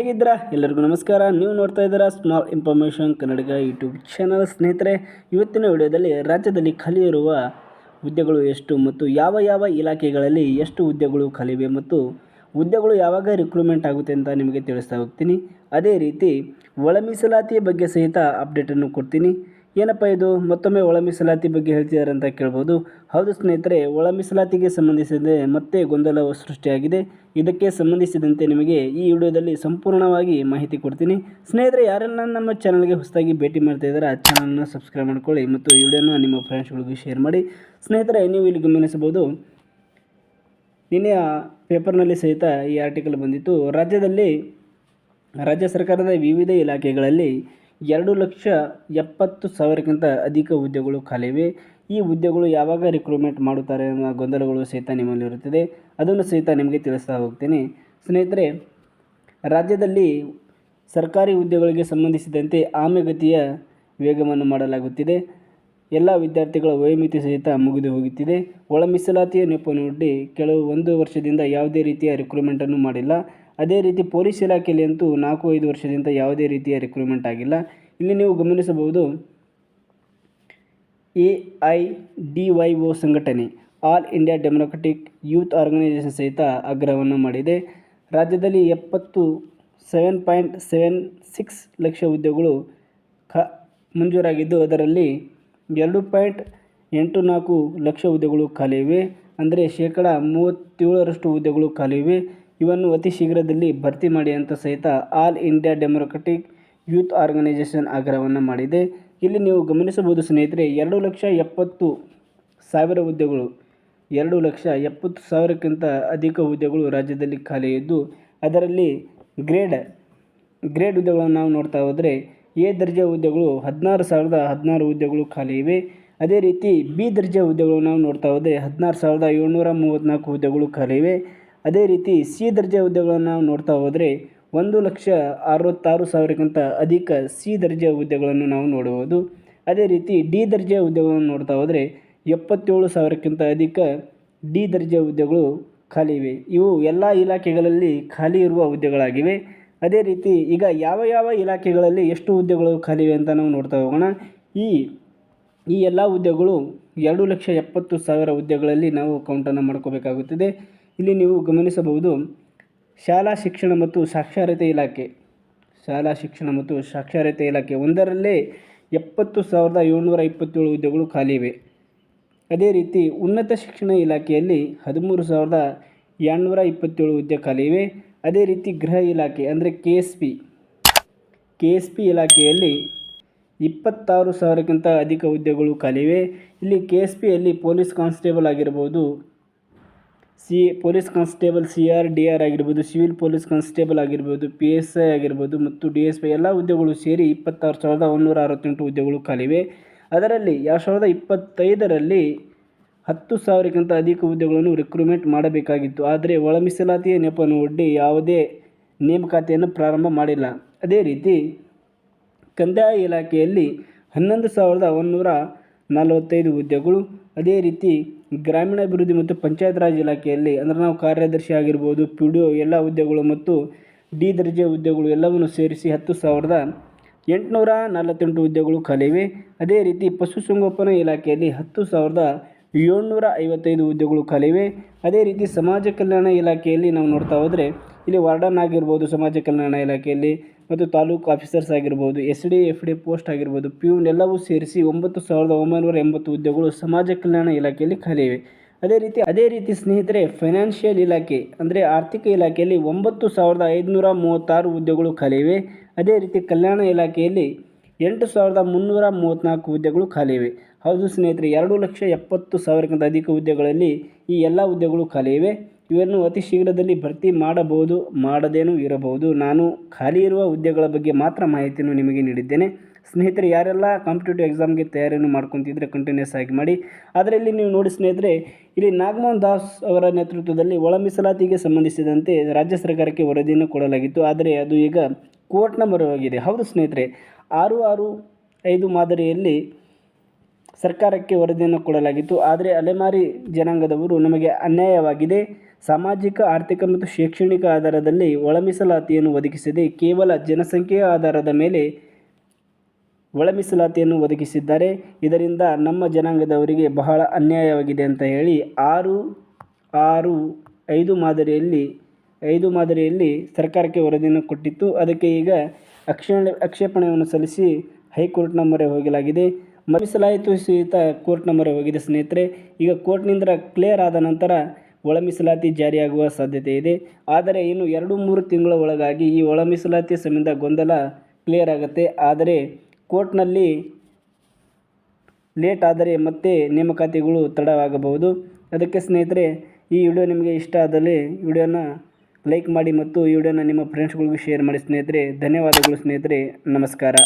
ಹೇಗಿದ್ದೀರಾ? ಎಲ್ಲರಿಗೂ ನಮಸ್ಕಾರ. ನೀವು ನೋಡ್ತಾ ಇದ್ದೀರಾ small information Kannadiga YouTube channel ಸ್ನೇಹಿತರೆ, ಇವತ್ತಿನ ವಿಡಿಯೋದಲ್ಲಿ ರಾಜ್ಯದಲ್ಲಿ ಖಾಲಿ ಇರುವ ಹುದ್ದೆಗಳು ಎಷ್ಟು ಮತ್ತು ಯಾವ ಯಾವ ಇಲಾಖೆಗಳಲ್ಲಿ ಎಷ್ಟು ಹುದ್ದೆಗಳು ಖಾಲಿವೆ ಮತ್ತು ಹುದ್ದೆಗಳು ಯಾವಾಗ ರಿಕ್ರೂಟ್ಮೆಂಟ್ ಆಗುತ್ತೆ ಅಂತ ನಿಮಗೆ ತಿಳಿಸ್ತಾ ಹೋಗ್ತೀನಿ. ಅದೇ ರೀತಿ ಒಳ ಮೀಸಲಾತಿಯ ಬಗ್ಗೆ ಸಹಿತ ಅಪ್ಡೇಟನ್ನು ಕೊಡ್ತೀನಿ. ಏನಪ್ಪ ಇದು? ಮತ್ತೊಮ್ಮೆ ಒಳ ಮೀಸಲಾತಿ ಬಗ್ಗೆ ಹೇಳ್ತಿದ್ದಾರೆ ಅಂತ ಕೇಳ್ಬೋದು. ಹೌದು ಸ್ನೇಹಿತರೆ, ಒಳ ಮೀಸಲಾತಿಗೆ ಸಂಬಂಧಿಸಿದಂತೆ ಮತ್ತೆ ಗೊಂದಲ ಸೃಷ್ಟಿಯಾಗಿದೆ. ಇದಕ್ಕೆ ಸಂಬಂಧಿಸಿದಂತೆ ನಿಮಗೆ ಈ ವಿಡಿಯೋದಲ್ಲಿ ಸಂಪೂರ್ಣವಾಗಿ ಮಾಹಿತಿ ಕೊಡ್ತೀನಿ. ಸ್ನೇಹಿತರೆ, ಯಾರೆಲ್ಲ ನಮ್ಮ ಚಾನಲ್ಗೆ ಹೊಸದಾಗಿ ಭೇಟಿ ಮಾಡ್ತಾ ಇದ್ದಾರೆ ಆ ಚಾನಲ್ನ ಸಬ್ಸ್ಕ್ರೈಬ್ ಮಾಡ್ಕೊಳ್ಳಿ ಮತ್ತು ಈ ವಿಡಿಯೋನ ನಿಮ್ಮ ಫ್ರೆಂಡ್ಸ್ಗಳಿಗೂ ಶೇರ್ ಮಾಡಿ. ಸ್ನೇಹಿತರೆ, ನೀವು ಇಲ್ಲಿ ಗಮನಿಸಬಹುದು, ನಿನ್ನೆ ಪೇಪರ್ನಲ್ಲಿ ಸಹಿತ ಈ ಆರ್ಟಿಕಲ್ ಬಂದಿತ್ತು. ರಾಜ್ಯದಲ್ಲಿ, ರಾಜ್ಯ ಸರ್ಕಾರದ ವಿವಿಧ ಇಲಾಖೆಗಳಲ್ಲಿ ಎರಡು ಲಕ್ಷ ಎಪ್ಪತ್ತು ಸಾವಿರಕ್ಕಿಂತ ಅಧಿಕ ಹುದ್ದೆಗಳು ಖಾಲಿವೆ ಈ ಹುದ್ದೆಗಳು ಯಾವಾಗ ರಿಕ್ರೂಟ್ಮೆಂಟ್ ಮಾಡುತ್ತಾರೆ ಅನ್ನೋ ಗೊಂದಲಗಳು ಸಹಿತ ನಿಮ್ಮಲ್ಲಿರುತ್ತದೆ ಅದನ್ನು ಸಹಿತ ನಿಮಗೆ ತಿಳಿಸ್ತಾ ಹೋಗ್ತೀನಿ. ಸ್ನೇಹಿತರೆ, ರಾಜ್ಯದಲ್ಲಿ ಸರ್ಕಾರಿ ಹುದ್ದೆಗಳಿಗೆ ಸಂಬಂಧಿಸಿದಂತೆ ಆಮೆಗತಿಯ ವೇಗವನ್ನು ಮಾಡಲಾಗುತ್ತಿದೆ. ಎಲ್ಲ ವಿದ್ಯಾರ್ಥಿಗಳ ವಯೋಮಿತಿ ಸಹಿತ ಮುಗಿದು ಹೋಗುತ್ತಿದೆ. ಒಳ ಮೀಸಲಾತಿಯ ನೆಪನೊಡ್ಡಿ ಕೆಲವು ಒಂದು ವರ್ಷದಿಂದ ಯಾವುದೇ ರೀತಿಯ ರಿಕ್ರೂಟ್ಮೆಂಟನ್ನು ಮಾಡಿಲ್ಲ. ಅದೇ ರೀತಿ ಪೊಲೀಸ್ ಇಲಾಖೆಯಲ್ಲಿ ಅಂತೂ ನಾಲ್ಕು ಐದು ವರ್ಷದಿಂದ ಯಾವುದೇ ರೀತಿಯ ರಿಕ್ರೂಟ್ಮೆಂಟ್ ಆಗಿಲ್ಲ. ಇಲ್ಲಿ ನೀವು ಗಮನಿಸಬಹುದು A I D Y O ಸಂಘಟನೆ, all India democratic youth organisation ಸಹಿತ ಆಗ್ರಹವನ್ನು ಮಾಡಿದೆ. ರಾಜ್ಯದಲ್ಲಿ ಎಪ್ಪತ್ತು seven point seven six lakh ಹುದ್ದೆಗಳು ಖ ಮಂಜೂರಾಗಿದ್ದು, ಅದರಲ್ಲಿ ಎರಡು ಪಾಯಿಂಟ್ ಎಂಟು ನಾಲ್ಕು ಲಕ್ಷ ಹುದ್ದೆಗಳು ಖಾಲಿ ಇವೆ. ಅಂದರೆ ಶೇಕಡ ಮೂವತ್ತೇಳರಷ್ಟು ಹುದ್ದೆಗಳು ಖಾಲಿ ಇವೆ. ಇವನ್ನು ಅತಿ ಶೀಘ್ರದಲ್ಲಿ ಭರ್ತಿ ಮಾಡಿ ಅಂತ ಸಹಿತ all India democratic youth organisation ಆಗ್ರಹವನ್ನು ಮಾಡಿದೆ. ಇಲ್ಲಿ ನೀವು ಗಮನಿಸಬಹುದು ಸ್ನೇಹಿತರೆ, ಎರಡು ಲಕ್ಷ ಎಪ್ಪತ್ತು ಸಾವಿರ ಹುದ್ದೆಗಳು, ಎರಡು ಲಕ್ಷ ಎಪ್ಪತ್ತು ಸಾವಿರಕ್ಕಿಂತ ಅಧಿಕ ಹುದ್ದೆಗಳು ರಾಜ್ಯದಲ್ಲಿ ಖಾಲಿ ಇದ್ದು, ಅದರಲ್ಲಿ ಗ್ರೇಡ್ ಗ್ರೇಡ್ ಹುದ್ದೆಗಳನ್ನು ನಾವು ನೋಡ್ತಾ ಹೋದರೆ, ಎ ದರ್ಜೆ ಹುದ್ದೆಗಳು ಹದಿನಾರು ಸಾವಿರದ ಹದಿನಾರು ಹುದ್ದೆಗಳು ಖಾಲಿ ಇವೆ. ಅದೇ ರೀತಿ ಬಿ ದರ್ಜೆ ಹುದ್ದೆಗಳನ್ನು ನಾವು ನೋಡ್ತಾ ಹೋದರೆ, ಹದಿನಾರು ಸಾವಿರದ ಏಳ್ನೂರ ಮೂವತ್ತ್ನಾಲ್ಕು ಹುದ್ದೆಗಳು ಖಾಲಿ ಇವೆ. ಅದೇ ರೀತಿ ಸಿ ದರ್ಜೆ ಹುದ್ದೆಗಳನ್ನು ನಾವು ನೋಡ್ತಾ ಹೋದರೆ ಒಂದು ಲಕ್ಷ ಅರವತ್ತಾರು ಸಾವಿರಕ್ಕಿಂತ ಅಧಿಕ ಸಿ ದರ್ಜೆಯ ಹುದ್ದೆಗಳನ್ನು ನಾವು ನೋಡಬಹುದು. ಅದೇ ರೀತಿ ಡಿ ದರ್ಜೆಯ ಹುದ್ದೆಗಳನ್ನು ನೋಡ್ತಾ ಹೋದರೆ ಎಪ್ಪತ್ತೇಳು ಸಾವಿರಕ್ಕಿಂತ ಅಧಿಕ ಡಿ ದರ್ಜೆಯ ಹುದ್ದೆಗಳು ಖಾಲಿ ಇವೆ. ಇವು ಎಲ್ಲ ಇಲಾಖೆಗಳಲ್ಲಿ ಖಾಲಿ ಇರುವ ಹುದ್ದೆಗಳಾಗಿವೆ. ಅದೇ ರೀತಿ ಈಗ ಯಾವ ಯಾವ ಇಲಾಖೆಗಳಲ್ಲಿ ಎಷ್ಟು ಹುದ್ದೆಗಳು ಖಾಲಿ ಇವೆ ಅಂತ ನಾವು ನೋಡ್ತಾ ಹೋಗೋಣ. ಈ ಈ ಎಲ್ಲ ಹುದ್ದೆಗಳು ಎರಡು ಲಕ್ಷ ಎಪ್ಪತ್ತು ಸಾವಿರ ಹುದ್ದೆಗಳಲ್ಲಿ ನಾವು ಕೌಂಟನ್ನು ಮಾಡ್ಕೋಬೇಕಾಗುತ್ತದೆ. ಇಲ್ಲಿ ನೀವು ಗಮನಿಸಬಹುದು ಶಾಲಾ ಶಿಕ್ಷಣ ಮತ್ತು ಸಾಕ್ಷರತೆ ಇಲಾಖೆ. ಶಾಲಾ ಶಿಕ್ಷಣ ಮತ್ತು ಸಾಕ್ಷರತೆ ಇಲಾಖೆ. ಒಂದರಲ್ಲೇ ಎಪ್ಪತ್ತು ಸಾವಿರದ ಏಳ್ನೂರ ಇಪ್ಪತ್ತೇಳು ಹುದ್ದೆಗಳು ಖಾಲಿ ಇವೆ. ಅದೇ ರೀತಿ ಉನ್ನತ ಶಿಕ್ಷಣ ಇಲಾಖೆಯಲ್ಲಿ ಹದಿಮೂರು ಸಾವಿರದ ಏಳ್ನೂರ ಇಪ್ಪತ್ತೇಳು ಹುದ್ದೆ ಖಾಲಿ ಇವೆ. ಅದೇ ರೀತಿ ಗೃಹ ಇಲಾಖೆ ಅಂದರೆ K S P. K S P ಇಲಾಖೆಯಲ್ಲಿ ಇಪ್ಪತ್ತಾರು ಸಾವಿರಕ್ಕಿಂತ ಅಧಿಕ ಹುದ್ದೆಗಳು ಖಾಲಿವೆ ಇಲ್ಲಿ ಕೆ ಎಸ್ ಪಿಯಲ್ಲಿ ಪೊಲೀಸ್ ಕಾನ್ಸ್ಟೇಬಲ್ ಆಗಿರ್ಬೋದು C, police constable, C R, D R ಆಗಿರ್ಬೋದು, ಸಿವಿಲ್ ಪೊಲೀಸ್ ಕಾನ್ಸ್ಟೇಬಲ್ ಆಗಿರ್ಬೋದು, ಪಿ ಎಸ್ ಐ ಆಗಿರ್ಬೋದು ಮತ್ತು ಡಿ ಎಸ್ ಪಿ ಎಲ್ಲ ಹುದ್ದೆಗಳು ಸೇರಿ ಇಪ್ಪತ್ತಾರು ಸಾವಿರದ ಒಂದೂರ ಅರವತ್ತೆಂಟು ಹುದ್ದೆಗಳು ಖಾಲಿವೆ. ಅದರಲ್ಲಿ ಎರಡು ಸಾವಿರದ ಇಪ್ಪತ್ತೈದರಲ್ಲಿ ಹತ್ತು ಸಾವಿರಕ್ಕಿಂತ ಅಧಿಕ ಹುದ್ದೆಗಳನ್ನು ರಿಕ್ರೂಟ್ಮೆಂಟ್ ಮಾಡಬೇಕಾಗಿತ್ತು. ಆದರೆ ಒಳ ಮೀಸಲಾತಿಯ ನೆಪವನ್ನು ಒಡ್ಡಿ ಯಾವುದೇ ನೇಮಕಾತಿಯನ್ನು ಪ್ರಾರಂಭ ಮಾಡಿಲ್ಲ. ಅದೇ ರೀತಿ ಕಂದಾಯ ಇಲಾಖೆಯಲ್ಲಿ ಹನ್ನೊಂದು ಸಾವಿರದ ಒಂದೂರ ನಲವತ್ತೈದು ಹುದ್ದೆಗಳು. ಅದೇ ರೀತಿ ಗ್ರಾಮೀಣಾಭಿವೃದ್ಧಿ ಮತ್ತು ಪಂಚಾಯತ್ ರಾಜ್ ಇಲಾಖೆಯಲ್ಲಿ ಅಂದರೆ ನಾವು ಕಾರ್ಯದರ್ಶಿ ಆಗಿರ್ಬೋದು ಪಿ ಡಿ ಒ ಎಲ್ಲ ಹುದ್ದೆಗಳು ಮತ್ತು ಡಿ ದರ್ಜೆ ಹುದ್ದೆಗಳು ಎಲ್ಲವನ್ನು ಸೇರಿಸಿ ಹತ್ತು ಸಾವಿರದ ಎಂಟುನೂರ ನಲವತ್ತೆಂಟು ಹುದ್ದೆಗಳು ಖಾಲಿವೆ. ಅದೇ ರೀತಿ ಪಶುಸಂಗೋಪನಾ ಇಲಾಖೆಯಲ್ಲಿ ಹತ್ತು ಸಾವಿರದ ಏಳ್ನೂರ ಐವತ್ತೈದು ಹುದ್ದೆಗಳು ಖಾಲಿವೆ. ಅದೇ ರೀತಿ ಸಮಾಜ ಕಲ್ಯಾಣ ಇಲಾಖೆಯಲ್ಲಿ ನಾವು ನೋಡ್ತಾ ಹೋದರೆ, ಇಲ್ಲಿ ವಾರ್ಡನ್ ಆಗಿರ್ಬೋದು, ಸಮಾಜ ಕಲ್ಯಾಣ ಇಲಾಖೆಯಲ್ಲಿ ಮತ್ತು ತಾಲೂಕು ಆಫೀಸರ್ಸ್ ಆಗಿರ್ಬೋದು, S D, F D post ಆಗಿರ್ಬೋದು ಪ್ಯೂನ್ ಎಲ್ಲವೂ ಸೇರಿಸಿ ಒಂಬತ್ತು ಸಾವಿರದ ಒಂಬೈನೂರ ಎಂಬತ್ತು ಹುದ್ದೆಗಳು ಸಮಾಜ ಕಲ್ಯಾಣ ಇಲಾಖೆಯಲ್ಲಿ ಖಾಲಿ ಇವೆ ಅದೇ ರೀತಿ ಅದೇ ರೀತಿ ಸ್ನೇಹಿತರೆ ಫೈನಾನ್ಷಿಯಲ್ ಇಲಾಖೆ ಅಂದರೆ ಆರ್ಥಿಕ ಇಲಾಖೆಯಲ್ಲಿ ಒಂಬತ್ತು ಸಾವಿರದ ಐದುನೂರ ಮೂವತ್ತಾರು ಹುದ್ದೆಗಳು ಖಾಲಿ ಇವೆ ಅದೇ ರೀತಿ ಕಲ್ಯಾಣ ಇಲಾಖೆಯಲ್ಲಿ ಎಂಟು ಸಾವಿರದ ಮುನ್ನೂರ ಮೂವತ್ತ್ನಾಲ್ಕು ಹುದ್ದೆಗಳು ಖಾಲಿ ಇವೆ ಹೌದು ಸ್ನೇಹಿತರೆ, ಎರಡು ಲಕ್ಷ ಎಪ್ಪತ್ತು ಸಾವಿರಕ್ಕಿಂತ ಅಧಿಕ ಹುದ್ದೆಗಳಲ್ಲಿ ಈ ಎಲ್ಲ ಹುದ್ದೆಗಳು ಖಾಲಿ ಇವೆ ಇವನ್ನು ಅತಿ ಶೀಘ್ರದಲ್ಲಿ ಭರ್ತಿ ಮಾಡಬಹುದು, ಮಾಡದೇನೂ ಇರಬಹುದು. ನಾನು ಖಾಲಿ ಇರುವ ಹುದ್ದೆಗಳ ಬಗ್ಗೆ ಮಾತ್ರ ಮಾಹಿತಿಯನ್ನು ನಿಮಗೆ ನೀಡಿದ್ದೇನೆ. ಸ್ನೇಹಿತರೆ, ಯಾರೆಲ್ಲ ಕಾಂಪಿಟೇಟಿವ್ ಎಕ್ಸಾಮ್ಗೆ ತಯಾರಿಯನ್ನು ಮಾಡ್ಕೊತಿದ್ರೆ ಕಂಟಿನ್ಯೂಸ್ ಆಗಿ ಮಾಡಿ. ಅದರಲ್ಲಿ ನೀವು ನೋಡಿ ಸ್ನೇಹಿತರೆ, ಇಲ್ಲಿ ನಾಗಮೋಹನ್ ದಾಸ್ ಅವರ ನೇತೃತ್ವದಲ್ಲಿ ಒಳ ಮೀಸಲಾತಿಗೆ ಸಂಬಂಧಿಸಿದಂತೆ ರಾಜ್ಯ ಸರ್ಕಾರಕ್ಕೆ ವರದಿಯನ್ನು ಕೊಡಲಾಗಿತ್ತು. ಆದರೆ ಅದು ಈಗ ಕೋರ್ಟ್ನ ಮರವಾಗಿದೆ ಹೌದು ಸ್ನೇಹಿತರೆ, ಆರು ಆರು ಐದು ಮಾದರಿಯಲ್ಲಿ ಸರ್ಕಾರಕ್ಕೆ ವರದಿಯನ್ನು ಕೊಡಲಾಗಿತ್ತು. ಆದರೆ ಅಲೆಮಾರಿ ಜನಾಂಗದವರು ನಮಗೆ ಅನ್ಯಾಯವಾಗಿದೆ. ಸಾಮಾಜಿಕ, ಆರ್ಥಿಕ ಮತ್ತು ಶೈಕ್ಷಣಿಕ ಆಧಾರದಲ್ಲಿ ಒಳ ಮೀಸಲಾತಿಯನ್ನು ಒದಗಿಸದೆ ಕೇವಲ ಜನಸಂಖ್ಯೆಯ ಆಧಾರದ ಮೇಲೆ ಒಳಮೀಸಲಾತಿಯನ್ನು ಒದಗಿಸಿದ್ದಾರೆ. ಇದರಿಂದ ನಮ್ಮ ಜನಾಂಗದವರಿಗೆ ಬಹಳ ಅನ್ಯಾಯವಾಗಿದೆ ಅಂತ ಹೇಳಿ ಆರು ಆರು, ಐದು ಮಾದರಿಯಲ್ಲಿ ಐದು ಮಾದರಿಯಲ್ಲಿ ಸರ್ಕಾರಕ್ಕೆ ವರದಿಯನ್ನು ಕೊಟ್ಟಿತ್ತು. ಅದಕ್ಕೆ ಈಗ ಅಕ್ಷ ಆಕ್ಷೇಪಣೆಯನ್ನು ಸಲ್ಲಿಸಿ ಹೈಕೋರ್ಟ್ನ ಮೊರೆ ಹೋಗಲಾಗಿದೆ. ಮೀಸಲಾಯಿತು ಸಹಿತ ಕೋರ್ಟ್ನ ಮೊರೆ ಹೋಗಿದೆ ಸ್ನೇಹಿತರೆ. ಈಗ ಕೋರ್ಟ್ನಿಂದ ಕ್ಲಿಯರ್ ಆದ ನಂತರ ಒಳ ಮೀಸಲಾತಿ ಜಾರಿಯಾಗುವ ಸಾಧ್ಯತೆ ಇದೆ. ಆದರೆ ಇನ್ನು ಎರಡು ಮೂರು ತಿಂಗಳ ಒಳಗಾಗಿ ಈ ಒಳ ಮೀಸಲಾತಿ ಸಂಬಂಧ ಗೊಂದಲ ಕ್ಲಿಯರ್ ಆಗುತ್ತೆ. ಆದರೆ ಕೋರ್ಟ್ನಲ್ಲಿ ಲೇಟ್ ಆದರೆ ಮತ್ತೆ ನೇಮಕಾತಿಗಳು ತಡವಾಗಬಹುದು. ಅದಕ್ಕೆ ಸ್ನೇಹಿತರೆ, ಈ ವಿಡಿಯೋ ನಿಮಗೆ ಇಷ್ಟ ಆದಲ್ಲಿ ವಿಡಿಯೋನ ಲೈಕ್ ಮಾಡಿ ಮತ್ತು ಈ ವಿಡಿಯೋನ ನಿಮ್ಮ ಫ್ರೆಂಡ್ಸ್ಗಳಿಗೂ ಶೇರ್ ಮಾಡಿ ಸ್ನೇಹಿತರೆ. ಧನ್ಯವಾದಗಳು ಸ್ನೇಹಿತರೆ. ನಮಸ್ಕಾರ.